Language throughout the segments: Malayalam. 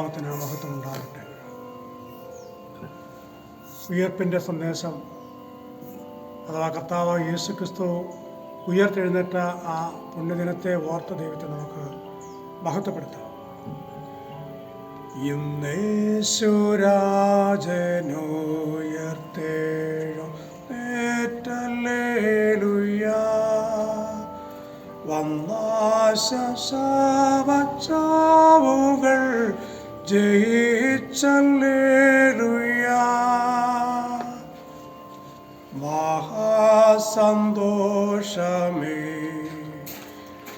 ദൈവനാമത്തിന് മഹത്വം ഉണ്ടാകട്ടെ. ഉയർപ്പിന്റെ സന്ദേശം അഥവാ കർത്താവ് യേശു ക്രിസ്തു ഉയർത്തെഴുന്നേറ്റ ആ പുണ്യദിനത്തെ ഓർത്ത ദൈവത്തെ നമുക്ക് മഹത്വപ്പെടുത്താം. ഇന്നേശുരാജനുയർത്തേഴോ ഏറ്റല്ലേലുയ്യ. വന്നാശാവച്ചാവുകൾ ജയിച്ചല്ലേലുയ്യ. മഹാസന്തോഷമേ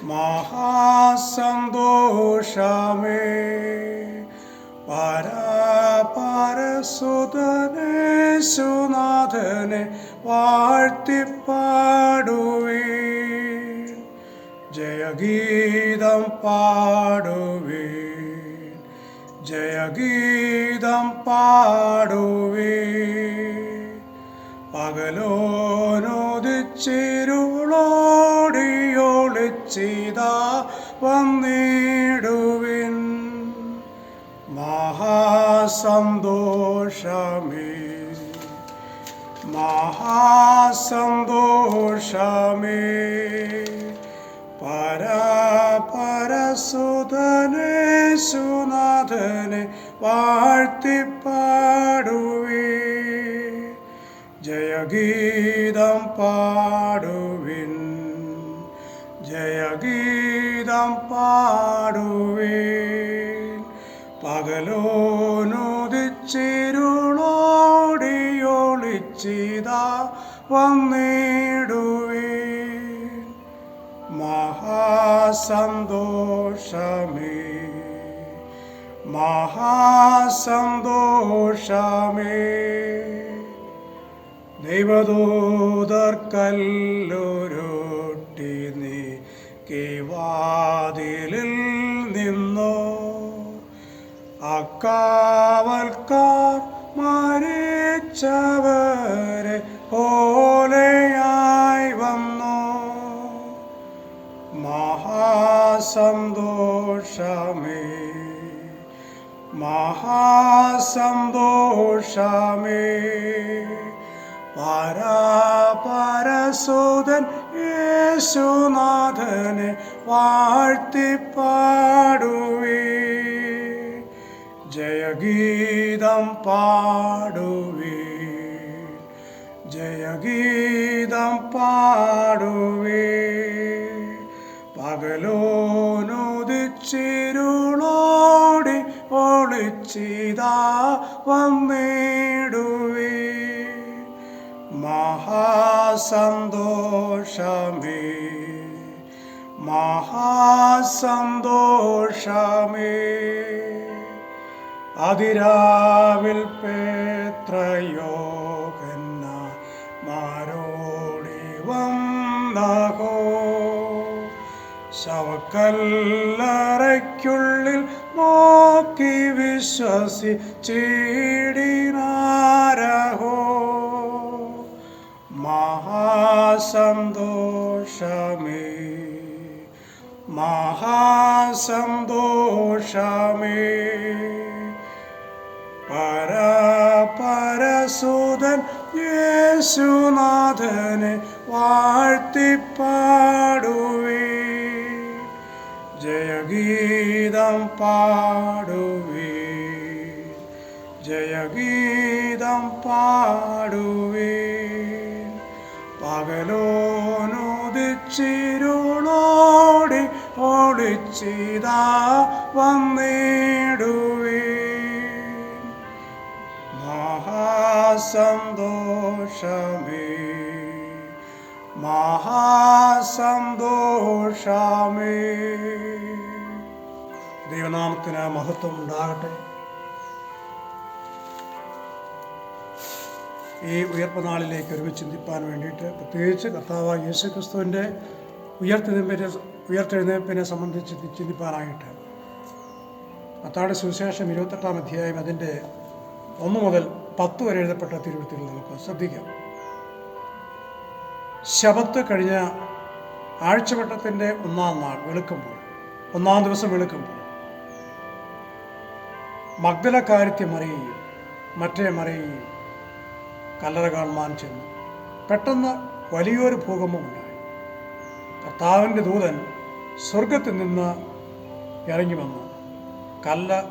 മഹാസന്തോഷമേ. പരപരസുതനേശുനാഥനെ വാഴ്ത്തിപ്പാടുവീ. ജയഗീതം പാടുവീ. ജയഗീതം പാടുവേ. പകലോനോദിച്ചിരുളോടിയൊളിച്ചിതാ വന്നിടുവിൻ. മഹാസന്തോഷമേ. മഹാസന്തോഷമേ. പരപരസുതനേശുനാഥനെ വാഴ്ത്തിപ്പാടുവീ. ജയഗീതം പാടുവിൻ. ജയഗീതം പാടുവിൻ. പകലോനുദിച്ചിരുളോടിയൊളിച്ചിതാ വന്നിടുവിൻ മഹാസന്തോഷമേ. മഹാസന്തോഷമേ. ദൈവദൂതർക്കല്ലൊരുട്ടി നീ കിവാതിലിൽ നിന്നോ. അക്കാവൽക്കാർ മരിച്ചവരെ പോലെയായി വന്നോ. മഹാസന്തോഷമേ മഹാസന്തോഷമേ. പരാപരസുതൻ യേശുനാഥനെ വാഴ്ത്തിപ്പാടുവേ. ജയഗീതം പാടുവേ. ജയഗീതം പാടുവീ. പകലോനുദിച്ചിരുളോടി ഒളിച്ചിതാ വന്നിടുവി. മഹാസന്തോഷമേ മഹാസന്തോഷമേ. അതിരാവിൽ പേത്രയോഗന്ന മാരോടി വന്നഹോ. ശവക്കല്ലറയ്ക്കുള്ളിൽ നോക്കി വിശ്വസി ചീടിനാരഹോ മഹാസന്തോഷമേ മഹാസന്തോഷമേ. പരപരസുതൻ യേശുനാഥനെ വാഴ്ത്തിപ്പാടുവീ പാടുവീ. ജയഗീതം പാടുവീ. പകലോനുദിച്ചിരുളോടി ഓടിച്ചിതാ വന്നിടുവീ. മഹാസന്തോഷമേ. മഹാസന്തോഷമേ. ദൈവനാമത്തിന് മഹത്വം ഉണ്ടാകട്ടെ. ഈ ഉയർപ്പ് നാളിലേക്ക് ഒരുമിച്ച് ചിന്തിപ്പാൻ വേണ്ടിയിട്ട് പ്രത്യേകിച്ച് കർത്താവ് യേശു ക്രിസ്തുവിന്റെ ഉയർത്തെഴുന്നേപ്പിനെ ഉയർത്തെഴുന്നേൽപ്പിനെ സംബന്ധിച്ച് ചിന്തിപ്പാനായിട്ട്. അത്താടെ സുവിശേഷം ഇരുപത്തെട്ടാം അധ്യായം അതിന്റെ ഒന്ന് മുതൽ പത്ത് വരെ എഴുതപ്പെട്ട തിരുവഴുത്തുകൾ നമുക്ക് ശ്രദ്ധിക്കാം. ശബത്ത് കഴിഞ്ഞ ആഴ്ചവട്ടത്തിന്റെ ഒന്നാം നാൾ വെളുക്കുമ്പോൾ ഒന്നാം ദിവസം വെളുക്കുമ്പോൾ മഗ്ദലക്കാരത്തെ മറിയുകയും മറ്റേ മറിയുകയും കല്ലറ കാണുവാൻ ചെന്നു. പെട്ടെന്ന് വലിയൊരു ഭൂകമ്പമുണ്ടായി കർത്താവിന്റെ ദൂതൻ സ്വർഗത്തിൽ നിന്ന് ഇറങ്ങി വന്നു. കല്ല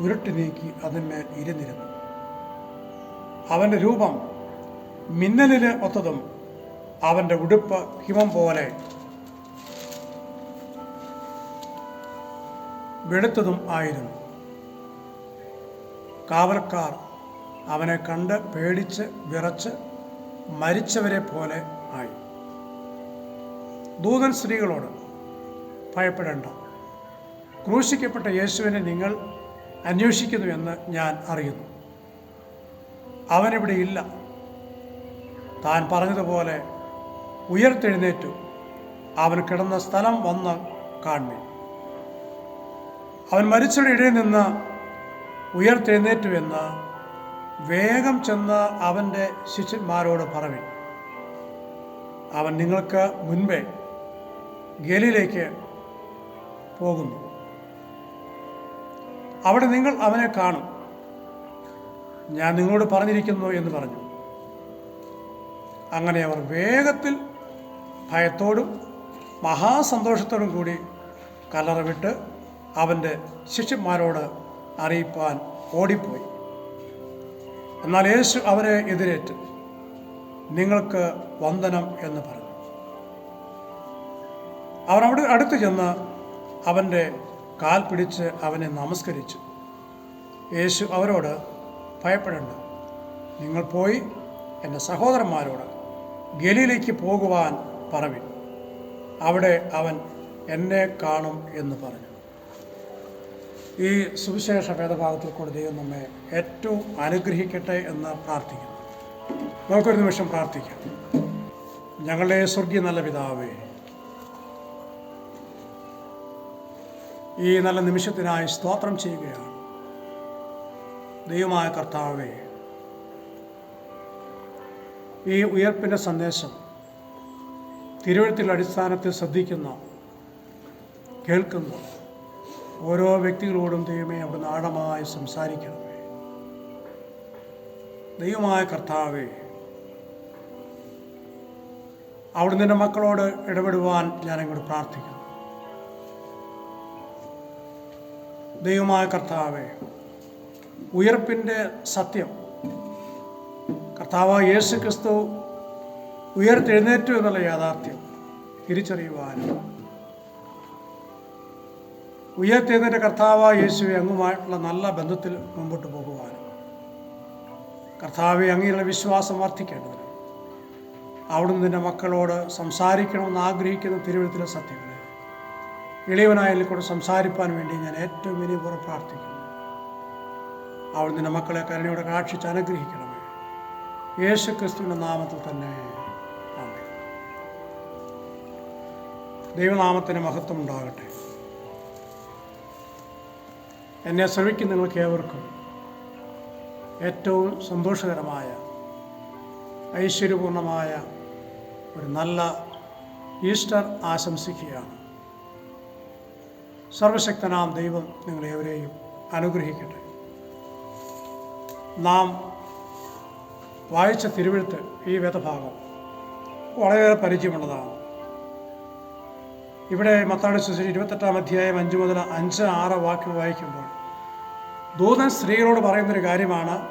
ഉരുട്ടി നീക്കി അതിന്മേൽ ഇരുന്നിരുന്നു. അവന്റെ രൂപം മിന്നലിന് ഒത്തതും അവന്റെ ഉടുപ്പ് ഹിമം പോലെ വെളുത്തതും ആയിരുന്നു. കാവൽക്കാർ അവനെ കണ്ട് പേടിച്ച് വിറച്ച് മരിച്ചവരെ പോലെ ആയി. ദൂതൻ സ്ത്രീകളോട് ഭയപ്പെടേണ്ട. ക്രൂശിക്കപ്പെട്ട യേശുവിനെ നിങ്ങൾ അന്വേഷിക്കുന്നുവെന്ന് ഞാൻ അറിയുന്നു. അവനിവിടെ ഇല്ല. താൻ പറഞ്ഞതുപോലെ ഉയർത്തെഴുന്നേറ്റു. അവൻ കിടന്ന സ്ഥലം വന്ന് കാണുന്നു അവൻ മരിച്ചവരുടെ ഇടയിൽ നിന്ന് ഉയർത്തെഴുന്നേറ്റുവെന്ന് വേഗം ചെന്ന് അവന്റെ ശിഷ്യന്മാരോട് പറവിൻ. അവൻ നിങ്ങൾക്ക് മുൻപേ ഗലിയിലേക്ക് പോകുന്നു. അവിടെ നിങ്ങൾ അവനെ കാണും. ഞാൻ നിങ്ങളോട് പറഞ്ഞിരിക്കുന്നു എന്ന് പറഞ്ഞു. അങ്ങനെ അവർ വേഗത്തിൽ ഭയത്തോടും മഹാസന്തോഷത്തോടും കൂടി കല്ലറ വിട്ട് അവന്റെ ശിഷ്യന്മാരോട് അറിയിപ്പാൻ ഓടിപ്പോയി. എന്നാൽ യേശു അവരെ എതിരേറ്റ്. നിങ്ങൾക്ക് വന്ദനം എന്ന് പറഞ്ഞു. അവർ അവിടെ അടുത്ത് ചെന്ന് അവന്റെ കാൽ പിടിച്ച് അവനെ നമസ്കരിച്ചു. യേശു അവരോട് ഭയപ്പെടേണ്ട. നിങ്ങൾ പോയി എന്റെ സഹോദരന്മാരോട് ഗലിയിലേക്ക് പോകുവാൻ പറവിൻ. അവിടെ അവൻ എന്നെ കാണും എന്ന് പറഞ്ഞു. ഈ സുവിശേഷ വേദഭാഗത്തിൽ കൂടെ ദൈവം നമ്മെ ഏറ്റവും അനുഗ്രഹിക്കട്ടെ എന്ന് പ്രാർത്ഥിക്കുന്നു. നമുക്കൊരു നിമിഷം പ്രാർത്ഥിക്കാം. ഞങ്ങളുടെ സ്വർഗീയ നല്ല പിതാവേ ഈ നല്ല നിമിഷത്തിനായി സ്തോത്രം ചെയ്യുകയാണ്. ദൈവമായ കർത്താവേ ഈ ഉയർപ്പിന്റെ സന്ദേശം തിരുവഴുത്തിന്റെ അടിസ്ഥാനത്തിൽ ശ്രദ്ധിക്കുന്ന കേൾക്കുന്ന ഓരോ വ്യക്തികളോടും ദൈവമേ അവിടുന്ന് ആഴമായി സംസാരിക്കണമേ. ദൈവമായ കർത്താവേ അവിടുന്ന് എന്റെ മക്കളോട് ഇടപെടുവാൻ ഞാൻ അങ്ങോട്ട് പ്രാർത്ഥിക്കുന്നു. ദൈവമായ കർത്താവേ ഉയർപ്പിന്റെ സത്യം കർത്താവ് യേശു ക്രിസ്തു ഉയർത്തെഴുന്നേറ്റു എന്നുള്ള യാഥാർത്ഥ്യം തിരിച്ചറിയുവാനും ഉയർത്തെഴുന്നേറ്റ കർത്താവ് യേശുവെ അങ്ങുമായിട്ടുള്ള നല്ല ബന്ധത്തിൽ മുമ്പോട്ട് പോകുവാനും. കർത്താവെ അങ്ങനെയുള്ള വിശ്വാസം വർദ്ധിക്കേണ്ടതിന്. അവിടുന്ന് നിന്റെ മക്കളോട് സംസാരിക്കണമെന്ന് ആഗ്രഹിക്കുന്ന തിരുവനന്തപുരത്തിലെ സത്യങ്ങളെ. ഇളയവനായാലും കൂടെ സംസാരിപ്പാൻ വേണ്ടി ഞാൻ ഏറ്റവും വിനിപുറം പ്രാർത്ഥിക്കുന്നു. അവിടുന്ന് നിന്റെ മക്കളെ കരുണയോടെ കാക്ഷിച്ച് അനുഗ്രഹിക്കണമേ. യേശു ക്രിസ്തുവിന്റെ നാമത്തിൽ തന്നെ. ദൈവനാമത്തിന് മഹത്വം ഉണ്ടാകട്ടെ എന്നെ ശ്രമിക്കുന്ന നിങ്ങൾക്ക് ഏവർക്കും. ഏറ്റവും സന്തോഷകരമായ ഐശ്വര്യപൂർണമായ ഒരു നല്ല ഈസ്റ്റർ ആശംസിക്കുകയാണ്. സർവശക്തനാം ദൈവം നിങ്ങളേവരെയും അനുഗ്രഹിക്കട്ടെ. നാം വായിച്ച തിരുവഴുത്ത് ഈ വേദഭാഗം വളരെയേറെ പരിചയമുള്ളതാണ്. ഇവിടെ മത്താടി സുശേഷം ഇരുപത്തെട്ടാം അധ്യായം അഞ്ച് മുതൽ അഞ്ച് ആറ് വാക്ക് വായിക്കുമ്പോൾ ദൂതൻ സ്ത്രീകളോട് പറയുന്നൊരു കാര്യമാണ്.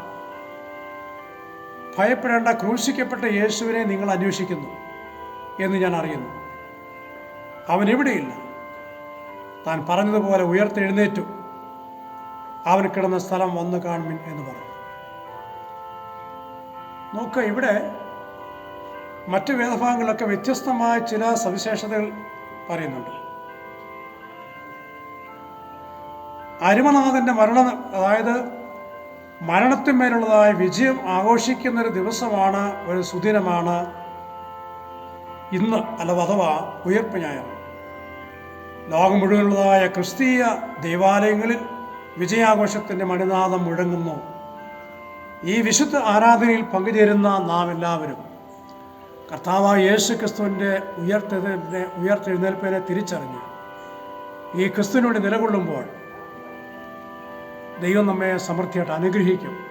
ഭയപ്പെടേണ്ട ക്രൂശിക്കപ്പെട്ട യേശുവിനെ നിങ്ങൾ അന്വേഷിക്കുന്നു എന്ന് ഞാൻ അറിയുന്നു. അവൻ എവിടെയില്ല? താൻ പറഞ്ഞതുപോലെ ഉയർത്തെഴുന്നേറ്റു. അവൻ കിടന്ന സ്ഥലം വന്ന് കാണുമിൻ എന്ന് പറഞ്ഞു. നോക്ക് ഇവിടെ മറ്റ് വേദഭാഗങ്ങളിലൊക്കെ വ്യത്യസ്തമായ ചില സവിശേഷതകൾ പറയുന്നുണ്ട്. അരുമനാഥന്റെ മരണ അതായത് മരണത്തിന്മേലുള്ളതായ വിജയം ആഘോഷിക്കുന്ന ഒരു ദിവസമാണ് ഒരു സുദിനമാണ് ഇന്ന് അല്ല അഥവാ ഉയർപ്പ് ഞായർ. ലോകം മുഴുവനുള്ളതായ ക്രിസ്തീയ ദേവാലയങ്ങളിൽ വിജയാഘോഷത്തിന്റെ മണിനാഥം മുഴങ്ങുന്നു. ഈ വിശുദ്ധ ആരാധനയിൽ പങ്കുചേരുന്ന നാം എല്ലാവരും കർത്താവായ യേശു ക്രിസ്തുവിന്റെ ഉയർത്തെഴുന്നേൽപ്പിനെ ഉയർത്തെഴുന്നേൽപ്പിനെ തിരിച്ചറിഞ്ഞ് ഈ ക്രിസ്തുവിനോട് നിലകൊള്ളുമ്പോൾ ദൈവം നമ്മെ സമൃദ്ധിയായിട്ട് അനുഗ്രഹിക്കും.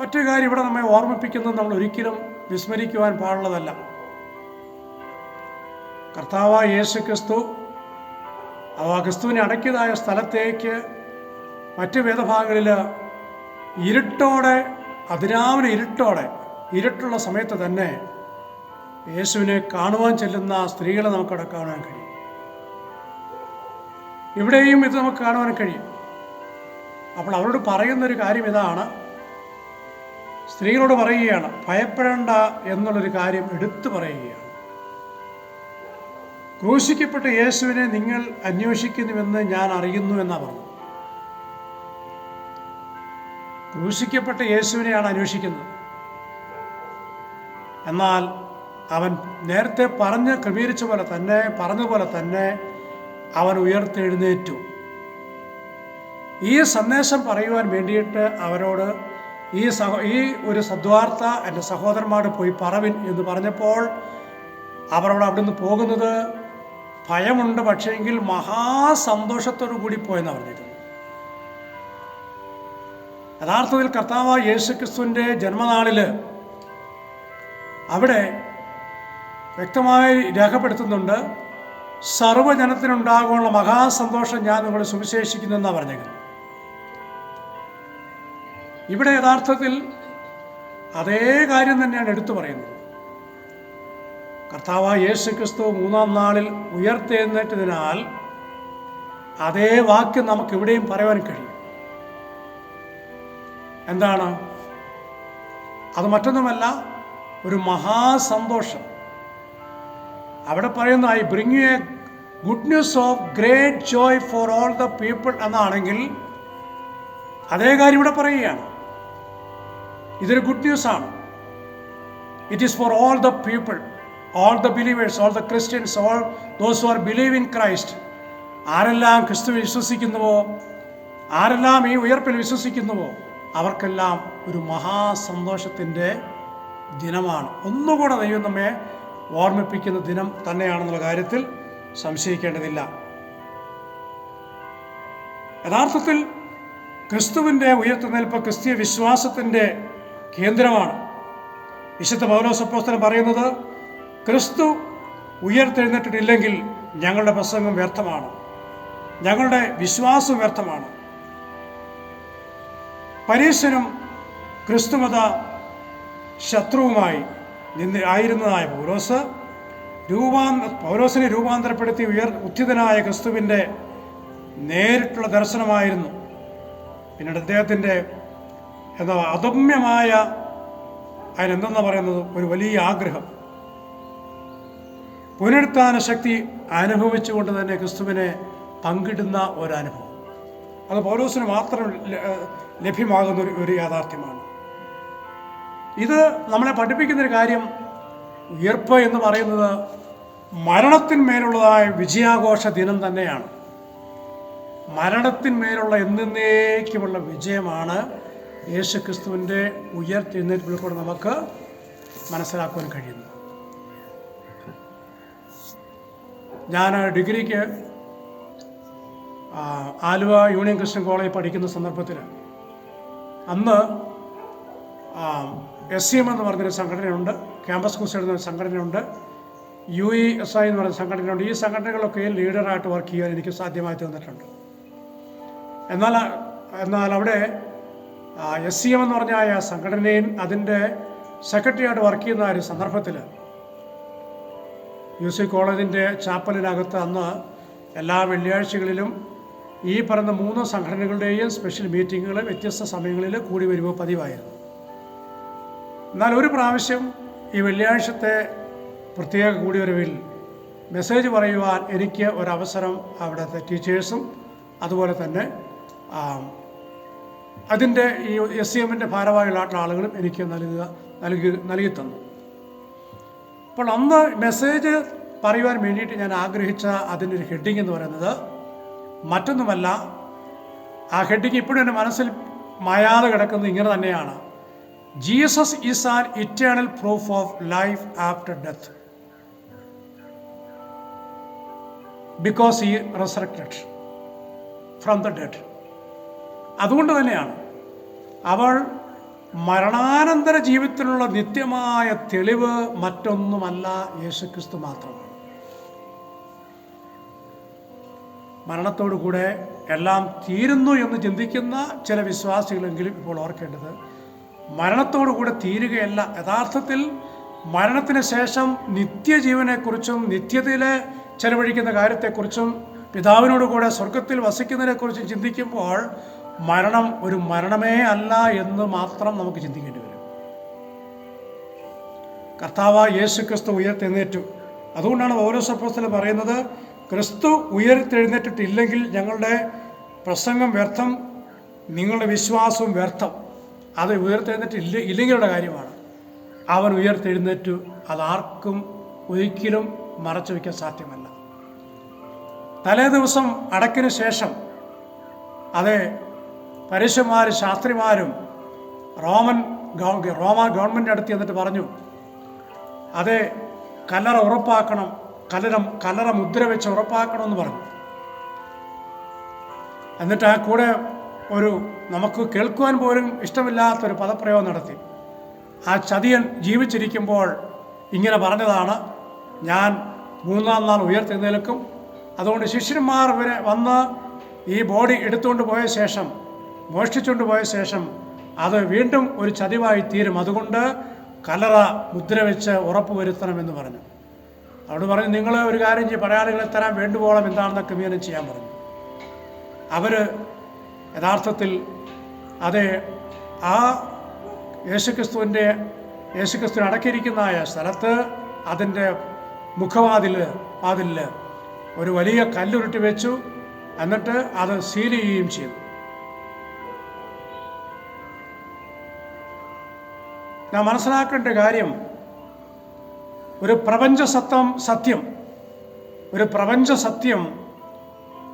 മറ്റൊരു കാര്യം ഇവിടെ നമ്മെ ഓർമ്മിപ്പിക്കുന്നത് നമ്മൾ ഒരിക്കലും വിസ്മരിക്കുവാൻ പാടുള്ളതല്ല. കർത്താവായ യേശു ക്രിസ്തു അഥവാ ക്രിസ്തുവിനെ അടക്കിയതായ സ്ഥലത്തേക്ക് മറ്റ് വേദഭാഗങ്ങളിൽ ഇരുട്ടോടെ അതിരാവിലെ ഇരുട്ടോടെ ഇരുട്ടുള്ള സമയത്ത് തന്നെ യേശുവിനെ കാണുവാൻ ചെല്ലുന്ന സ്ത്രീകളെ നമുക്കവിടെ കാണാൻ കഴിയും. ഇവിടെയും ഇത് നമുക്ക് കാണുവാൻ കഴിയും. അപ്പോൾ അവരോട് പറയുന്നൊരു കാര്യം ഇതാണ്. സ്ത്രീകളോട് പറയുകയാണ് ഭയപ്പെടേണ്ട എന്നുള്ളൊരു കാര്യം എടുത്തു പറയുകയാണ്. ക്രൂശിക്കപ്പെട്ട യേശുവിനെ നിങ്ങൾ അന്വേഷിക്കുന്നുവെന്ന് ഞാൻ അറിയുന്നു എന്നാണ് പറഞ്ഞു. ക്രൂശിക്കപ്പെട്ട യേശുവിനെയാണ് അന്വേഷിക്കുന്നത്. എന്നാൽ അവൻ നേരത്തെ പറഞ്ഞ് ക്രമീകരിച്ച പോലെ തന്നെ പറഞ്ഞ പോലെ തന്നെ അവൻ ഉയർത്തെഴുന്നേറ്റു. ഈ സന്ദേശം പറയുവാൻ വേണ്ടിയിട്ട് അവരോട് ഈ സഹ ഈ ഒരു സദ്വാർത്ത എന്റെ സഹോദരന്മാരോട് പോയി പറവിൻ എന്ന് പറഞ്ഞപ്പോൾ അവരോട് അവിടുന്ന് പോകുന്നത് ഭയമുണ്ട് പക്ഷേങ്കിൽ മഹാസന്തോഷത്തോടു കൂടി പോയെന്ന് പറഞ്ഞിരുന്നു യഥാർത്ഥത്തിൽ കർത്താവ് യേശു ക്രിസ്തുവിന്റെ ജന്മനാളിൽ അവിടെ വ്യക്തമായി രേഖപ്പെടുത്തുന്നുണ്ട് സർവജനത്തിനുണ്ടാകാനുള്ള മഹാസന്തോഷം ഞാൻ നിങ്ങളെ സുവിശേഷിക്കുന്നെന്നാണ് പറഞ്ഞേക്കുന്നത്. ഇവിടെ യഥാർത്ഥത്തിൽ അതേ കാര്യം തന്നെയാണ് എടുത്തു പറയുന്നത്. കർത്താവ് യേശു ക്രിസ്തു മൂന്നാം നാളിൽ ഉയർത്തെഴുന്നേറ്റതിനാൽ അതേ വാക്യം നമുക്ക് പറയുവാൻ കഴിയും. എന്താണ്? അത് മറ്റൊന്നുമല്ല ഒരു മഹാസന്തോഷം. അവിടെ പറയുന്ന I bring you a good news of great joy for all the people എന്നാണെങ്കിൽ അതേ കാര്യം ഇവിടെ പറയുകയാണ്. ഇതൊരു ഗുഡ് ന്യൂസ് ആണ്. It is for all the people all the believers all the Christians all those are believe in Christ ആരെല്ലാം ക്രിസ്തു വിശ്വസിക്കുന്നുവോ? ആരെല്ലാം ഈ ഉയർപ്പിൽ വിശ്വസിക്കുന്നുവോ? അവർക്കെല്ലാം ഒരു മഹാസന്തോഷത്തിന്റെ ദിനമാണ്. ഒന്നുകൂടെ ദൈവം നമ്മെ ഓർമ്മിപ്പിക്കുന്ന ദിനം തന്നെയാണെന്നുള്ള കാര്യത്തിൽ സംശയിക്കേണ്ടതില്ല. യഥാർത്ഥത്തിൽ ക്രിസ്തുവിന്റെ ഉയർത്തുന്നേൽപ്പ് ക്രിസ്തീയ വിശ്വാസത്തിന്റെ കേന്ദ്രമാണ്. വിശുദ്ധ പൗലോസപ്പോസ്തലൻ പറയുന്നത് ക്രിസ്തു ഉയർത്തെഴുന്നേറ്റിട്ടില്ലെങ്കിൽ ഞങ്ങളുടെ പ്രസംഗം വ്യർത്ഥമാണ്. ഞങ്ങളുടെ വിശ്വാസം വ്യർത്ഥമാണ്. പരീശനും ക്രിസ്തുമത ശത്രുവുമായി നിന്ന് ആയിരുന്നതായ പൗലോസ് രൂപാ പൗലോസിനെ രൂപാന്തരപ്പെടുത്തി ഉയർ ഉത്ഥിതനായ ക്രിസ്തുവിന്റെ നേരിട്ടുള്ള ദർശനമായിരുന്നു. പിന്നീട് അദ്ദേഹത്തിന്റെ എന്താ അദമ്യമായ അതിനെന്തെന്ന് പറയുന്നത് ഒരു വലിയ ആഗ്രഹം. പുനരുത്ഥാന ശക്തി അനുഭവിച്ചുകൊണ്ട് തന്നെ ക്രിസ്തുവിനെ പങ്കിടുന്ന ഒരനുഭവം. അത് പൗലോസിന് മാത്രം ലഭ്യമാകുന്ന ഒരു യാഥാർത്ഥ്യമാണ്. ഇത് നമ്മളെ പഠിപ്പിക്കുന്നൊരു കാര്യം ഉയർപ്പ് എന്ന് പറയുന്നത് മരണത്തിന്മേലുള്ളതായ വിജയാഘോഷ ദിനം തന്നെയാണ്. മരണത്തിന്മേലുള്ള എന്നേക്കുമുള്ള വിജയമാണ് യേശു ക്രിസ്തുവിന്റെ ഉയർത്തെഴുന്നേറ്റിലൂടെ നമുക്ക് മനസ്സിലാക്കുവാൻ കഴിയുന്നത്. ഞാൻ ഡിഗ്രിക്ക് ആലുവ യൂണിയൻ ക്രിസ്ത്യൻ കോളേജിൽ പഠിക്കുന്ന സന്ദർഭത്തിൽ അന്ന് എസ് സി എം എന്ന് പറഞ്ഞൊരു സംഘടനയുണ്ട് ക്യാമ്പസ് ക്രൂസൈഡ് എന്നൊരു സംഘടനയുണ്ട് യു ഇ എസ് ഐ എന്ന് പറയുന്ന സംഘടനയുണ്ട്. ഈ സംഘടനകളൊക്കെ ലീഡറായിട്ട് വർക്ക് ചെയ്യാൻ എനിക്ക് സാധ്യമായി തന്നിട്ടുണ്ട്. എന്നാൽ എന്നാൽ അവിടെ എസ് സി എം എന്ന് പറഞ്ഞ ആ സംഘടനയിൽ അതിന്റെ സെക്രട്ടറിയായിട്ട് വർക്ക് ചെയ്യുന്ന ഒരു സന്ദർഭത്തിൽ യു സി കോളേജിന്റെ ചാപ്പലിനകത്ത് അന്ന് എല്ലാ വെള്ളിയാഴ്ചകളിലും ഈ പറഞ്ഞ മൂന്ന് സംഘടനകളുടെയും സ്പെഷ്യൽ മീറ്റിങ്ങുകൾ വ്യത്യസ്ത സമയങ്ങളിൽ കൂടി വരുമ്പോൾ പതിവായിരുന്നു. എന്നാൽ ഒരു പ്രാവശ്യം ഈ വെള്ളിയാഴ്ചത്തെ പ്രത്യേക കൂടിവരവിൽ മെസ്സേജ് പറയുവാൻ എനിക്ക് ഒരവസരം അവിടുത്തെ ടീച്ചേഴ്സും അതുപോലെ തന്നെ അതിന്റെ ഈ എസ് സി എമ്മിന്റെ ഭാരവാഹികളായിട്ടുള്ള ആളുകളും എനിക്ക് നൽകുക നൽകി നൽകി തന്നു. അപ്പോൾ അന്ന് മെസ്സേജ് പറയുവാൻ വേണ്ടിയിട്ട് ഞാൻ ആഗ്രഹിച്ച അതിന്റെ ഒരു ഹെഡിങ് എന്ന് പറയുന്നത് മറ്റൊന്നുമല്ല ആ ഹെഡിങ് ഇപ്പോഴും എന്റെ മനസ്സിൽ മായാതെ കിടക്കുന്നത് ഇങ്ങനെ തന്നെയാണ്. Jesus is an eternal proof of life after death. Because he resurrected from the dead. അതുകൊണ്ട് തന്നെയാണ് അവൾ മരണാനന്തര ജീവിതത്തിലുള്ള നിത്യമായ തെളിവ് മറ്റൊന്നുമല്ല യേശുക്രിസ്തു മാത്രമാണ്. മരണത്തോടുകൂടെ എല്ലാം തീരുന്നു എന്ന് ചിന്തിക്കുന്ന ചില വിശ്വാസികളെങ്കിലും ഇപ്പോൾ ഓർക്കേണ്ടത് മരണത്തോടുകൂടെ തീരുകയല്ല. യഥാർത്ഥത്തിൽ മരണത്തിന് ശേഷം നിത്യജീവനെക്കുറിച്ചും നിത്യതയിലെ ചെലവഴിക്കുന്ന കാര്യത്തെക്കുറിച്ചും പിതാവിനോട് കൂടെ സ്വർഗത്തിൽ വസിക്കുന്നതിനെക്കുറിച്ചും ചിന്തിക്കുമ്പോൾ മരണം ഒരു മരണമേ അല്ല എന്ന് മാത്രം നമുക്ക് ചിന്തിക്കേണ്ടി വരും. കർത്താവ് യേശു ക്രിസ്തു ഉയർത്തെഴുന്നേറ്റു. അതുകൊണ്ടാണ് പൗരസപ്പോസ്തലൻ പറയുന്നത് ക്രിസ്തു ഉയർത്തെഴുന്നേറ്റിട്ടില്ലെങ്കിൽ ഞങ്ങളുടെ പ്രസംഗം വ്യർത്ഥം നിങ്ങളുടെ വിശ്വാസവും വ്യർത്ഥം. അത് ഉയർത്തെഴുന്നേറ്റില്ല ഇല്ലെങ്കിലുള്ള കാര്യമാണ്. അവൻ ഉയർത്തെഴുന്നേറ്റു അതാർക്കും ഒരിക്കലും മറച്ചു വയ്ക്കാൻ സാധ്യമല്ല. തലേ ദിവസം അടക്കിന് ശേഷം അതെ പരീക്ഷന്മാരും ശാസ്ത്രിമാരും റോമൻ റോമ ഗവൺമെന്റ് അടുത്ത് എന്നിട്ട് പറഞ്ഞു അതെ കല്ലറ ഉറപ്പാക്കണം കല്ലറ കലറ മുദ്ര വെച്ച് ഉറപ്പാക്കണമെന്ന് പറഞ്ഞു. എന്നിട്ട് ആ കൂടെ ഒരു നമുക്ക് കേൾക്കുവാൻ പോലും ഇഷ്ടമില്ലാത്തൊരു പദപ്രയോഗം നടത്തി. ആ ചതിയൻ ജീവിച്ചിരിക്കുമ്പോൾ ഇങ്ങനെ പറഞ്ഞതാണ് ഞാൻ മൂന്നാം നാൾ ഉയർത്തെഴുന്നേൽക്കും. അതുകൊണ്ട് ശിഷ്യന്മാർ വരെ വന്ന് ഈ ബോഡി എടുത്തുകൊണ്ട് പോയ ശേഷം മോഷ്ടിച്ചുകൊണ്ട് പോയ ശേഷം അത് വീണ്ടും ഒരു ചതിവായി തീരും. അതുകൊണ്ട് കലറ മുദ്ര വെച്ച് ഉറപ്പ് വരുത്തണമെന്ന് പറഞ്ഞു. അവിടെ പറഞ്ഞു നിങ്ങൾ ഒരു കാര്യം ചെയ്യും പടയാളികളെ തരാൻ വേണ്ടുവോളം എന്താണെന്ന് ക്രമീകരണം ചെയ്യാൻ പറഞ്ഞു. അവർ യഥാർത്ഥത്തിൽ അത് ആ യേശുക്രിസ്തുവിന്റെ യേശുക്രിസ്തു അടക്കിയിരിക്കുന്നതായ സ്ഥലത്ത് അതിന്റെ മുഖവാതിൽ വാതിലിൽ ഒരു വലിയ കല്ലുരുട്ടി വെച്ചു. എന്നിട്ട് അത് സീൽ ചെയ്യുകയും ചെയ്തു. ഞാൻ മനസ്സിലാക്കേണ്ട കാര്യം ഒരു പ്രപഞ്ച സത്വം സത്യം. ഒരു പ്രപഞ്ച സത്യം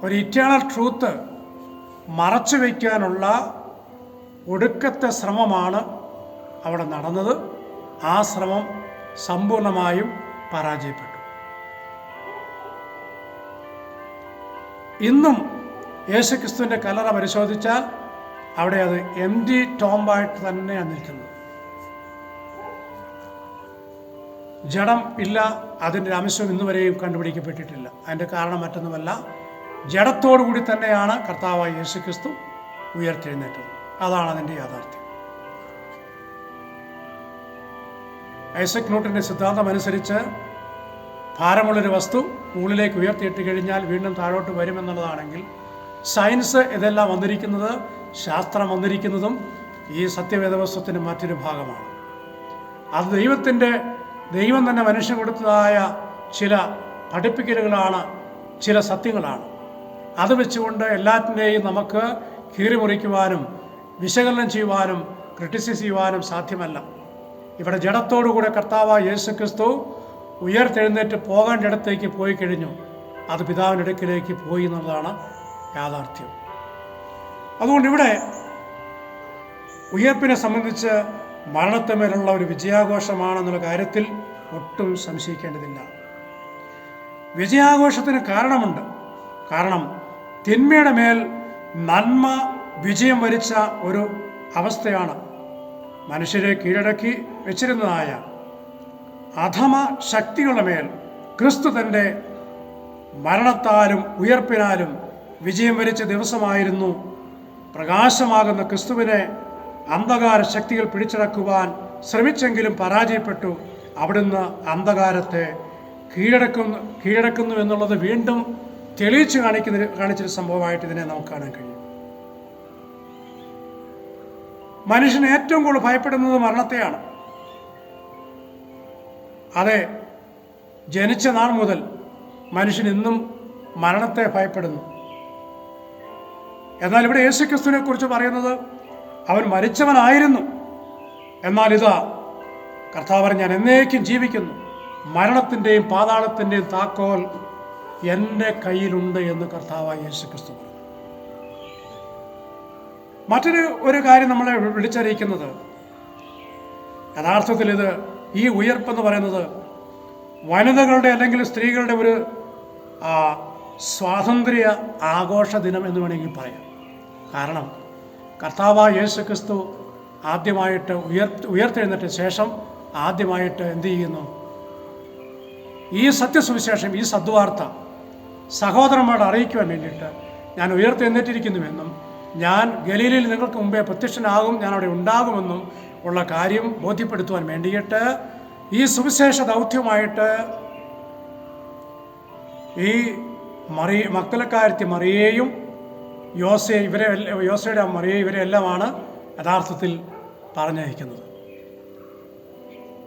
ഒരു ഇറ്റേണൽ ട്രൂത്ത് മറച്ചു വയ്ക്കാനുള്ള ഒടുക്കത്തെ ശ്രമമാണ് അവിടെ നടന്നത്. ആ ശ്രമം സമ്പൂർണമായും പരാജയപ്പെട്ടു. ഇന്നും യേശുക്രിസ്തുവിന്റെ കലറ പരിശോധിച്ചാൽ അവിടെ അത് എം ഡി ടോംബായിട്ട് തന്നെയാണ് നിൽക്കുന്നത്. ജഡം ഇല്ല അതിന്റെ അംശം ഇന്നു വരെയും കണ്ടുപിടിക്കപ്പെട്ടിട്ടില്ല. അതിന്റെ കാരണം മറ്റൊന്നുമല്ല ജഡത്തോടു കൂടി തന്നെയാണ് കർത്താവായ യേശുക്രിസ്തു ഉയർത്തെഴുന്നേറ്റത്. അതാണ് അതിന്റെ യാഥാർത്ഥ്യം. ഐസക് ന്യൂട്ടന്റെ സിദ്ധാന്തം അനുസരിച്ച് ഭാരമുള്ളൊരു വസ്തു മുകളിലേക്ക് ഉയർത്തിയിട്ട് കഴിഞ്ഞാൽ വീണ്ടും താഴോട്ട് വരുമെന്നുള്ളതാണെങ്കിൽ സയൻസ് ഇതെല്ലാം വന്നിരിക്കുന്നത് ശാസ്ത്രം വന്നിരിക്കുന്നതും ഈ സത്യവേദവസ്തുത്തിന്റെ മറ്റൊരു ഭാഗമാണ്. അത് ദൈവത്തിന്റെ ദൈവം തന്നെ മനുഷ്യൻ കൊടുത്തതായ ചില പഠിപ്പിക്കലുകളാണ് ചില സത്യങ്ങളാണ്. അത് വെച്ചുകൊണ്ട് എല്ലാറ്റിനെയും നമുക്ക് കീറിമുറിക്കുവാനും വിശകലനം ചെയ്യുവാനും ക്രിട്ടിസൈസ് ചെയ്യുവാനും സാധ്യമല്ല. ഇവിടെ ജഡത്തോടുകൂടെ കർത്താവ് യേശു ക്രിസ്തു ഉയർത്തെഴുന്നേറ്റ് പോകേണ്ടിടത്തേക്ക് പോയി കഴിഞ്ഞു. അത് പിതാവിന്റെ അടുക്കിലേക്ക് പോയി എന്നുള്ളതാണ് യാഥാർത്ഥ്യം. അതുകൊണ്ട് ഇവിടെ ഉയർപ്പിനെ സംബന്ധിച്ച് മരണത്തിന്മേലുള്ള ഒരു വിജയാഘോഷമാണെന്നുള്ള കാര്യത്തിൽ ഒട്ടും സംശയിക്കേണ്ടതില്ല. വിജയാഘോഷത്തിന് കാരണമുണ്ട്. കാരണം തിന്മയുടെ മേൽ നന്മ വിജയം വരിച്ച ഒരു അവസ്ഥയാണ് മനുഷ്യരെ കീഴടക്കി വെച്ചിരുന്നതായ അധമ ശക്തികളുടെ മേൽ ക്രിസ്തു തന്റെ മരണത്താലും ഉയർപ്പിനാലും വിജയം വരിച്ച ദിവസമായിരുന്നു പ്രകാശമാകുന്ന ക്രിസ്തുവിനെ അന്ധകാര ശക്തികൾ പിടിച്ചടക്കുവാൻ ശ്രമിച്ചെങ്കിലും പരാജയപ്പെട്ടു. അവിടുന്ന് അന്ധകാരത്തെ കീഴടക്കുന്നു കീഴടക്കുന്നു എന്നുള്ളത് വീണ്ടും തെളിയിച്ചു കാണിക്കുന്ന കാണിച്ചൊരു സംഭവമായിട്ട് ഇതിനെ നമുക്ക് കാണാൻ കഴിയും. മനുഷ്യൻ ഏറ്റവും കൂടുതൽ ഭയപ്പെടുന്നത് മരണത്തെയാണ്. അതെ ജനിച്ച നാൾ മുതൽ മനുഷ്യൻ ഇന്നും മരണത്തെ ഭയപ്പെടുന്നു. എന്നാൽ ഇവിടെ യേശുക്രിസ്തുവിനെ കുറിച്ച് പറയുന്നത് അവൻ മരിച്ചവനായിരുന്നു. എന്നാൽ ഇതാ കർത്താവ് ഞാൻ എന്നേക്കും ജീവിക്കുന്നു. മരണത്തിന്റെയും പാതാളത്തിന്റെയും താക്കോൽ എന്റെ കയ്യിലുണ്ട് എന്ന് കർത്താവായ യേശുക്രിസ്തു പറഞ്ഞു. മറ്റൊരു ഒരു കാര്യം നമ്മളെ വിളിച്ചറിയിക്കുന്നത് യഥാർത്ഥത്തിൽ ഇത് ഈ ഉയർപ്പെന്ന് പറയുന്നത് വനിതകളുടെ അല്ലെങ്കിൽ സ്ത്രീകളുടെ ഒരു സ്വാതന്ത്ര്യ ആഘോഷ ദിനം എന്ന് വേണമെങ്കിൽ പറയാം. കാരണം കർത്താവ് യേശു ക്രിസ്തു ആദ്യമായിട്ട് ഉയർ ഉയർത്തെഴുന്നേറ്റ ശേഷം ആദ്യമായിട്ട് എന്തു ചെയ്യുന്നു? ഈ സത്യസുവിശേഷം ഈ സദ്വാർത്ത സഹോദരന്മാരോട് അറിയിക്കുവാൻ വേണ്ടിയിട്ട് ഞാൻ ഉയർത്തെഴുന്നേറ്റിരിക്കുന്നുവെന്നും ഞാൻ ഗലീലയിൽ നിങ്ങൾക്ക് മുമ്പേ പ്രത്യക്ഷനാകും ഞാൻ അവിടെ ഉണ്ടാകുമെന്നും ഉള്ള കാര്യം ബോധ്യപ്പെടുത്തുവാൻ വേണ്ടിയിട്ട് ഈ സുവിശേഷ ദൗത്യമായിട്ട് ഈ മറി മക്കളക്കാരത്തി മറിയേയും യോസെ ഇവരെ യോസയുടെ മറിയ ഇവരെ എല്ലാമാണ് യഥാർത്ഥത്തിൽ പറഞ്ഞയക്കുന്നത്.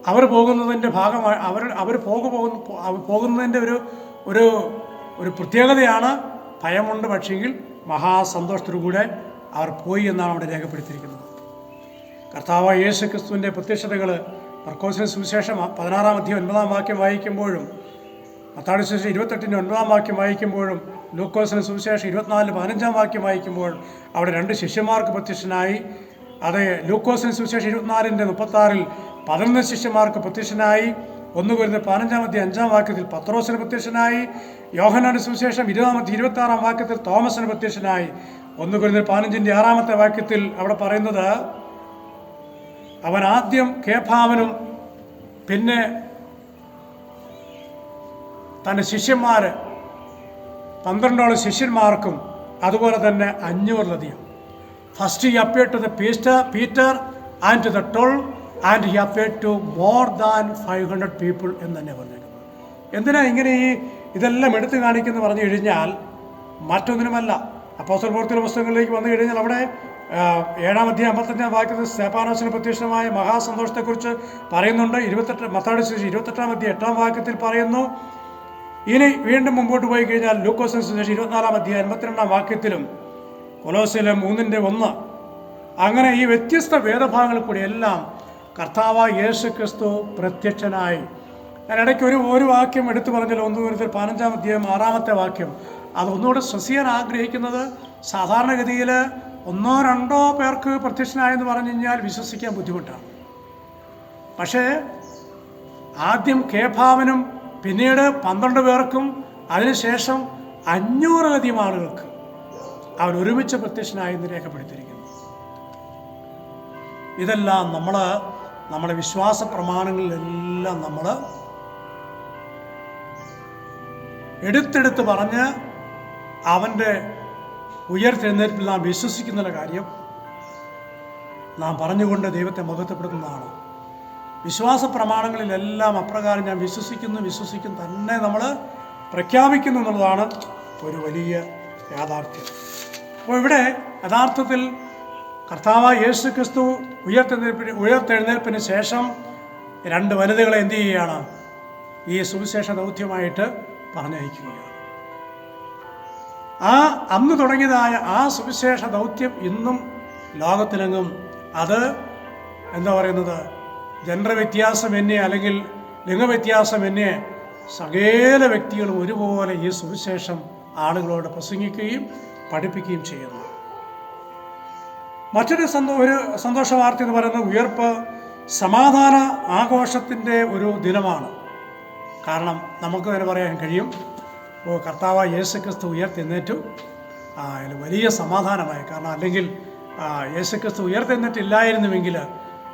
അവർ പോകുന്നതിന്റെ ഭാഗമായി അവർ അവർ പോകു പോകുന്ന പോകുന്നതിന്റെ ഒരു ഒരു ഒരു പ്രത്യേകതയാണ് ഭയമുണ്ട് പക്ഷെങ്കിൽ മഹാസന്തോഷത്തോടുകൂടെ അവർ പോയി എന്നാണ് അവിടെ രേഖപ്പെടുത്തിയിരിക്കുന്നത്. കർത്താവ് യേശു ക്രിസ്തുവിന്റെ പ്രത്യക്ഷതകൾ മർക്കോസിന് സുവിശേഷം പതിനാറാം അധ്യയം ഒൻപതാം വാക്യം വായിക്കുമ്പോഴും മത്താടി സുവിശേഷം ഇരുപത്തെട്ടിന്റെ ഒൻപതാം വാക്യം വായിക്കുമ്പോഴും ലൂക്കോസിന് സുവിശേഷം ഇരുപത്തിനാലിന് പതിനഞ്ചാം വാക്യം വായിക്കുമ്പോൾ അവിടെ രണ്ട് ശിഷ്യന്മാർക്ക് പ്രത്യക്ഷനായി. അതെ ലൂക്കോസിന് സുവിശേഷം ഇരുപത്തിനാലിന്റെ മുപ്പത്താറിൽ പതിനൊന്ന് ശിഷ്യന്മാർക്ക് പ്രത്യക്ഷനായി. ഒന്ന് വരുന്ന പതിനഞ്ചാം അധ്യയം അഞ്ചാം വാക്യത്തിൽ പത്രോസിന് പ്രത്യക്ഷനായി. യോഹനാന്റെ സുവിശേഷം ഇരുപതാമത്തെ ഇരുപത്തി ആറാം വാക്യത്തിൽ തോമസിന് പ്രത്യക്ഷനായി. ഒന്ന് വരുന്ന പതിനഞ്ചിന്റെ ആറാമത്തെ വാക്യത്തിൽ അവിടെ പറയുന്നത് അവൻ ആദ്യം കേഫാവനും പിന്നെ തന്റെ ശിഷ്യന്മാർ പന്ത്രണ്ടോളം ശിഷ്യന്മാർക്കും അതുപോലെ തന്നെ അഞ്ഞൂറിലധികം. First he appear to the Peter Peter and to the toll and he appear to more than five hundred people എന്ന് തന്നെ പറഞ്ഞേക്കുന്നത് എന്തിനാ ഇങ്ങനെ ഈ ഇതെല്ലാം എടുത്തു കാണിക്കുന്നു പറഞ്ഞു കഴിഞ്ഞാൽ മറ്റൊന്നിനുമല്ല. അപ്പോസ്റ്റൽ പ്രവർത്തിയുടെ പുസ്തകങ്ങളിലേക്ക് വന്നു കഴിഞ്ഞാൽ അവിടെ ഏഴാം അധ്യായം അമ്പത്തഞ്ചാം വാക്യത്തിൽ സ്തേപ്പാനോസിന് പ്രത്യക്ഷമായ മഹാസന്തോഷത്തെക്കുറിച്ച് പറയുന്നുണ്ട്. ഇരുപത്തെട്ട് മത്താടി ഇരുപത്തെട്ടാം അധ്യായം എട്ടാം വാക്യത്തിൽ പറയുന്നു ഇനി വീണ്ടും മുമ്പോട്ട് പോയി കഴിഞ്ഞാൽ ലൂക്കോസിന് സുശേഷം ഇരുപത്തിനാലാം അധ്യായം എൺപത്തിരണ്ടാം വാക്യത്തിലും കൊലോസിലെ മൂന്നിന്റെ ഒന്ന്. അങ്ങനെ ഈ വ്യത്യസ്ത വേദഭാഗങ്ങളിൽ കൂടി എല്ലാം കർത്താവ് യേശു ക്രിസ്തു പ്രത്യക്ഷനായി. ഞാൻ ഇടയ്ക്ക് ഒരു ഒരു വാക്യം എടുത്തു പറഞ്ഞല്ലോ ഒന്ന് വരുത്തിൽ പതിനഞ്ചാം അധ്യായം ആറാമത്തെ വാക്യം. അതൊന്നുകൂടെ ചെയ്യാൻ ആഗ്രഹിക്കുന്നത് സാധാരണഗതിയിൽ ഒന്നോ രണ്ടോ പേർക്ക് പ്രത്യക്ഷനായെന്ന് പറഞ്ഞു കഴിഞ്ഞാൽ വിശ്വസിക്കാൻ ബുദ്ധിമുട്ടാണ്. പക്ഷേ ആദ്യം കേഭാവനും പിന്നീട് പന്ത്രണ്ട് പേർക്കും അതിനുശേഷം അഞ്ഞൂറിലധികം ആളുകൾക്ക് അവൻ ഒരുമിച്ച് പ്രത്യക്ഷനായി എന്ന് രേഖപ്പെടുത്തിയിരിക്കുന്നു. ഇതെല്ലാം നമ്മൾ നമ്മുടെ വിശ്വാസ പ്രമാണങ്ങളിലെല്ലാം നമ്മൾ എടുത്തെടുത്ത് പറഞ്ഞ് അവന്റെ ഉയർത്തെഴുന്നേൽപ്പിൽ നാം വിശ്വസിക്കുന്ന കാര്യം നാം പറഞ്ഞുകൊണ്ട് ദൈവത്തെ മഹത്വപ്പെടുത്തുന്നതാണ്. വിശ്വാസ പ്രമാണങ്ങളിലെല്ലാം അപ്രകാരം ഞാൻ വിശ്വസിക്കുന്നു വിശ്വസിക്കും തന്നെ നമ്മൾ പ്രഖ്യാപിക്കുന്നു എന്നുള്ളതാണ് ഒരു വലിയ യാഥാർത്ഥ്യം. അപ്പോൾ ഇവിടെ യഥാർത്ഥത്തിൽ കർത്താവ് യേശു ക്രിസ്തു ഉയർത്തെഴുന്നേൽപ്പിന് ഉയർത്തെഴുന്നേൽപ്പിന് ശേഷം രണ്ട് വനിതകളെ എന്തു ചെയ്യുകയാണ്? ഈ സുവിശേഷ ദൗത്യമായിട്ട് പറഞ്ഞയക്കുകയാണ്. ആ അന്ന് തുടങ്ങിയതായ ആ സുവിശേഷ ദൗത്യം ഇന്നും ലോകത്തിലെങ്ങും അത് എന്താ പറയുന്നത്? ജനറ എന്നെ അല്ലെങ്കിൽ ലിംഗവ്യത്യാസം എന്നെ സകല വ്യക്തികളും ഒരുപോലെ ഈ സുവിശേഷം ആളുകളോട് പ്രസംഗിക്കുകയും പഠിപ്പിക്കുകയും ചെയ്യുന്നു. മറ്റൊരു സന്തോ ഒരു സന്തോഷ വാർത്ത എന്ന് പറയുന്നത് ഉയർപ്പ് സമാധാന ആഘോഷത്തിന്റെ ഒരു ദിനമാണ്. കാരണം നമുക്ക് തന്നെ പറയാൻ കഴിയും ഓ കർത്താവ് യേശു ക്രിസ്തു അതിൽ വലിയ സമാധാനമായി. കാരണം അല്ലെങ്കിൽ യേശുക്രിസ്തു യേശു ക്രിസ്തു ഉയർത്തെഴുന്നേറ്റില്ലായിരുന്നുവെങ്കിൽ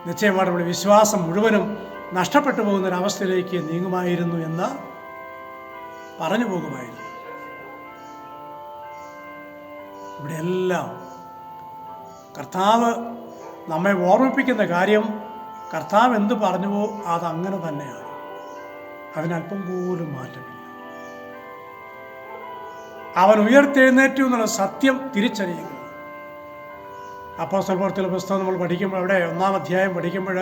നിശ്ചയമായിട്ട് നമ്മുടെ വിശ്വാസം മുഴുവനും നഷ്ടപ്പെട്ടു പോകുന്ന ഒരവസ്ഥയിലേക്ക് നീങ്ങുമായിരുന്നു എന്ന് പറഞ്ഞു പോകുമായിരുന്നു. ഇവിടെ എല്ലാം കർത്താവ് നമ്മെ ഓർമ്മിപ്പിക്കുന്ന കാര്യം കർത്താവ് എന്ത് പറഞ്ഞുവോ അതങ്ങനെ തന്നെയാണ്. അതിനല്പം പോലും മാറ്റമില്ല. അവൻ ഉയർത്തെഴുന്നേറ്റു എന്നുള്ള സത്യം തിരിച്ചറിയുക അപ്പോൾ സ്വൽപ്പത്തിലെ പുസ്തകം നമ്മൾ പഠിക്കുമ്പോൾ അവിടെ ഒന്നാം അധ്യായം പഠിക്കുമ്പോൾ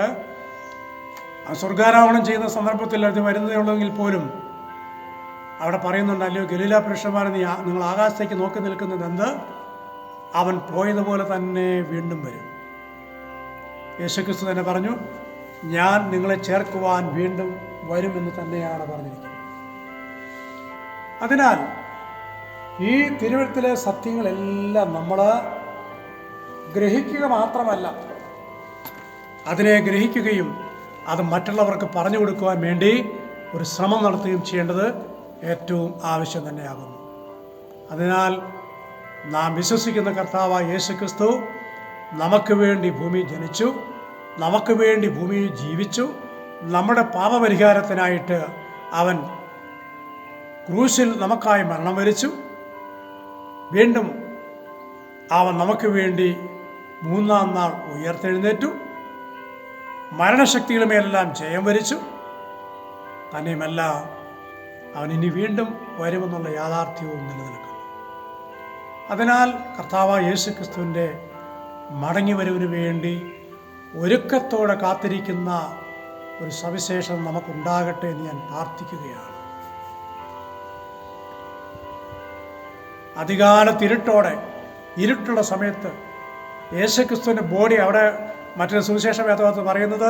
സ്വർഗാരോഹണം ചെയ്യുന്ന സന്ദർഭത്തിൽ അത് വരുന്നതേ ഉള്ളെങ്കിൽ പോലും അവിടെ പറയുന്നുണ്ട് അല്ലയോ ഗലീല പുരുഷന്മാരെ നീ നിങ്ങൾ ആകാശത്തേക്ക് നോക്കി നിൽക്കുന്നത് എന്ത്? അവൻ പോയതുപോലെ തന്നെ വീണ്ടും വരും. യേശുക്രിസ്തു തന്നെ പറഞ്ഞു ഞാൻ നിങ്ങളെ ചേർക്കുവാൻ വീണ്ടും വരുമെന്ന് തന്നെയാണ് പറഞ്ഞിരിക്കുന്നത്. അതിനാൽ ഈ തിരുവഴുത്തിലെ സത്യങ്ങളെല്ലാം നമ്മൾ ഗ്രഹിക്കുക മാത്രമല്ല അതിനെ ഗ്രഹിക്കുകയും അത് മറ്റുള്ളവർക്ക് പറഞ്ഞു കൊടുക്കുവാൻ വേണ്ടി ഒരു ശ്രമം നടത്തുകയും ചെയ്യേണ്ടത് ഏറ്റവും ആവശ്യം തന്നെയാകുന്നു. അതിനാൽ നാം വിശ്വസിക്കുന്ന കർത്താവായ യേശു ക്രിസ്തു നമുക്ക് വേണ്ടി ഭൂമി ജനിച്ചു നമുക്ക് വേണ്ടി ഭൂമിയിൽ ജീവിച്ചു നമ്മുടെ പാപപരിഹാരത്തിനായിട്ട് അവൻ ക്രൂശിൽ നമുക്കായി മരണം വരിച്ചു. വീണ്ടും അവൻ നമുക്ക് വേണ്ടി മൂന്നാം നാൾ ഉയർത്തെഴുന്നേറ്റു. മരണശക്തികളുമേലെല്ലാം ജയം വരിച്ചു. തന്നെയുമല്ല അവൻ ഇനി വീണ്ടും വരുമെന്നുള്ള യാഥാർത്ഥ്യവും നിലനിൽക്കുന്നു. അതിനാൽ കർത്താവ് യേശു ക്രിസ്തുവിന്റെ മടങ്ങിവരവിന് വേണ്ടി ഒരുക്കത്തോടെ കാത്തിരിക്കുന്ന ഒരു സവിശേഷം നമുക്കുണ്ടാകട്ടെ എന്ന് ഞാൻ പ്രാർത്ഥിക്കുകയാണ്. അധികാലത്തിരുട്ടോടെ ഇരുട്ടുള്ള സമയത്ത് യേശുക്രിസ്തുവിന്റെ ബോഡി അവിടെ മറ്റൊരു സുവിശേഷ വേദഭാഗത്ത് പറയുന്നത്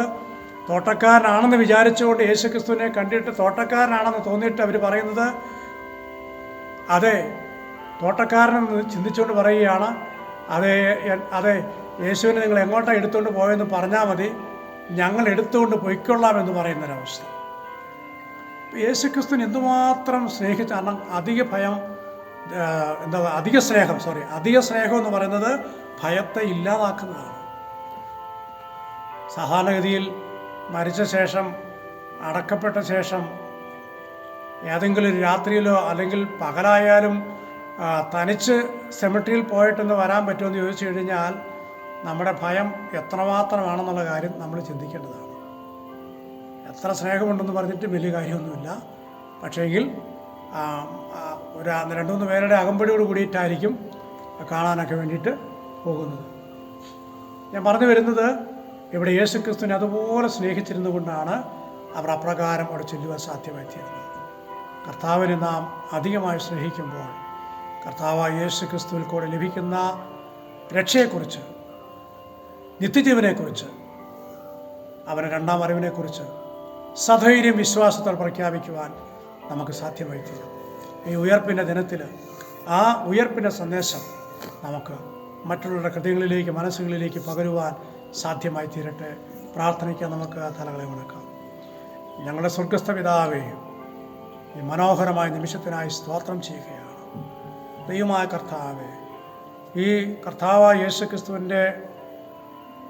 തോട്ടക്കാരനാണെന്ന് വിചാരിച്ചുകൊണ്ട് യേശുക്രിസ്തുവിനെ കണ്ടിട്ട് തോട്ടക്കാരനാണെന്ന് തോന്നിയിട്ട് അവർ പറയുന്നത് അതെ തോട്ടക്കാരനെന്ന് ചിന്തിച്ചുകൊണ്ട് പറയുകയാണ്. അതെ അതെ യേശുവിനെ നിങ്ങൾ എങ്ങോട്ടാണ് എടുത്തുകൊണ്ട് പോയെന്ന് പറഞ്ഞാൽ മതി. ഞങ്ങൾ എടുത്തുകൊണ്ട് പൊയ്ക്കൊള്ളാം എന്ന് പറയുന്നൊരവസ്ഥ. യേശുക്രിസ്തുവിന് എന്തുമാത്രം സ്നേഹിച്ച് കാരണം അധിക ഭയം എന്താ അധിക സ്നേഹം സോറി അധിക സ്നേഹം എന്ന് പറയുന്നത് ഭയത്തെ ഇല്ലാതാക്കുന്നതാണ്. സാധാരണഗതിയിൽ മരിച്ച ശേഷം അടക്കപ്പെട്ട ശേഷം ഏതെങ്കിലും രാത്രിയിലോ അല്ലെങ്കിൽ പകലായാലും തനിച്ച് സെമിട്രിയിൽ പോയിട്ടൊന്ന് വരാൻ പറ്റുമെന്ന് ചോദിച്ചു കഴിഞ്ഞാൽ നമ്മുടെ ഭയം എത്രമാത്രമാണെന്നുള്ള കാര്യം നമ്മൾ ചിന്തിക്കേണ്ടതാണ്. എത്ര സ്നേഹമുണ്ടെന്ന് പറഞ്ഞിട്ട് വലിയ കാര്യമൊന്നുമില്ല. പക്ഷേങ്കിൽ ഒരു രണ്ടു മൂന്ന് പേരുടെ അകമ്പടിയോട് കൂടിയിട്ടായിരിക്കും കാണാനൊക്കെ വേണ്ടിയിട്ട് പോകുന്നത്. ഞാൻ പറഞ്ഞു വരുന്നത് ഇവിടെ യേശുക്രിസ്തുവിനെ അതുപോലെ സ്നേഹിച്ചിരുന്നു കൊണ്ടാണ് അവർ അപ്രകാരം അവിടെ ചെല്ലുവാൻ സാധ്യമായിത്തീരുന്നത് കർത്താവിനെ നാം അധികമായി സ്നേഹിക്കുമ്പോൾ കർത്താവ് യേശു ക്രിസ്തുവിൽ കൂടെ ലഭിക്കുന്ന രക്ഷയെക്കുറിച്ച് നിത്യജീവനെക്കുറിച്ച് അവരെ രണ്ടാം അറിവിനെക്കുറിച്ച് സധൈര്യം വിശ്വാസത്തോടെ പ്രഖ്യാപിക്കുവാൻ നമുക്ക് സാധ്യമായി തീരും ഈ ഉയർപ്പിന്റെ ദിനത്തിൽ ആ ഉയർപ്പിന്റെ സന്ദേശം നമുക്ക് മറ്റുള്ളവരുടെ ഹൃദയങ്ങളിലേക്ക് മനസ്സുകളിലേക്ക് പകരുവാൻ സാധ്യമായി തീരട്ടെ. പ്രാർത്ഥനയ്ക്കാൻ നമുക്ക് തലകളെ ഉണക്കാം ഞങ്ങളുടെ സ്വർഗസ്ഥ പിതാവേ ഈ മനോഹരമായ നിമിഷത്തിനായി സ്തോത്രം ചെയ്യുകയാണ്. ദൈവമായ കർത്താവേ ഈ കർത്താവായ യേശു ക്രിസ്തുവിന്റെ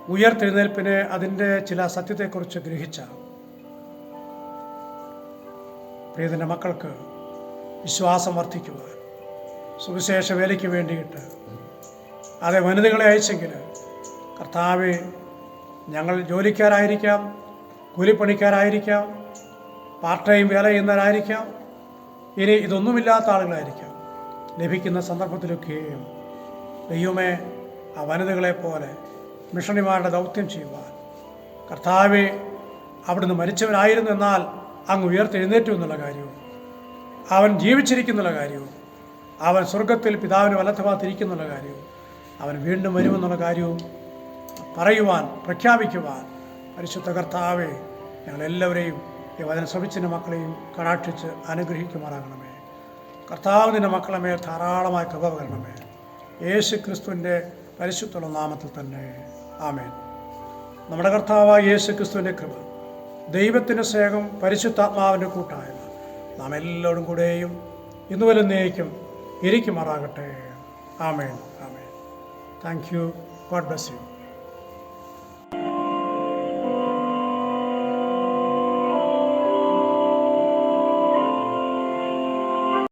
ഉയർത്തെഴുന്നേൽപ്പിനെ അതിന്റെ ചില സത്യത്തെക്കുറിച്ച് ഗ്രഹിച്ച പ്രിയതിന്റെ മക്കൾക്ക് വിശ്വാസം വർദ്ധിക്കുവാൻ സുവിശേഷ വേലയ്ക്ക് വേണ്ടിയിട്ട്. അതെ വനിതകളെ അയച്ചെങ്കിൽ കർത്താവ് ഞങ്ങൾ ജോലിക്കാരായിരിക്കാം കൂലിപ്പണിക്കാരായിരിക്കാം പാർട്ട് ടൈം വേല ചെയ്യുന്നവരായിരിക്കാം. ഇനി ഇതൊന്നുമില്ലാത്ത ആളുകളായിരിക്കാം. ലഭിക്കുന്ന സന്ദർഭത്തിലൊക്കെയും ദൈവമേ ആ വനിതകളെ പോലെ മിഷണറിമാരുടെ ദൗത്യം ചെയ്യുവാൻ. കർത്താവെ അവിടുന്ന് മരിച്ചവരായിരുന്നു എന്നാൽ അങ്ങ് ഉയർത്തെഴുന്നേറ്റു എന്നുള്ള കാര്യവും അവൻ ജീവിച്ചിരിക്കുന്നുള്ള കാര്യവും അവൻ സ്വർഗത്തിൽ പിതാവിന് വലത്തുഭാഗത്തിരിക്കുന്നുള്ള കാര്യവും അവൻ വീണ്ടും വരുമെന്നുള്ള കാര്യവും പറയുവാൻ പ്രഖ്യാപിക്കുവാൻ പരിശുദ്ധ കർത്താവെ ഞങ്ങളെല്ലാവരെയും ഈ വചന ശ്രമിച്ചിന്റെ മക്കളെയും കടാക്ഷിച്ച് അനുഗ്രഹിക്കുമാറാകണമേ. കർത്താവിന്റെ മക്കളെ മേൽ ധാരാളമായ കൃപ വരണമേ യേശു ക്രിസ്തുവിന്റെ പരിശുദ്ധ നാമത്തിൽ തന്നെ. ആമേൻ. നമ്മുടെ കർത്താവായ യേശു ക്രിസ്തുവിന്റെ കൃപ ദൈവത്തിന്റെ സ്നേഹം പരിശുദ്ധാത്മാവിന്റെ കൂട്ടായ്മ നാം എല്ലാവരും കൂടെയും ഇന്നുവരെ നയിക്കും ഇരിക്കുമാറാകട്ടെ. Amen amen. Thank you God bless you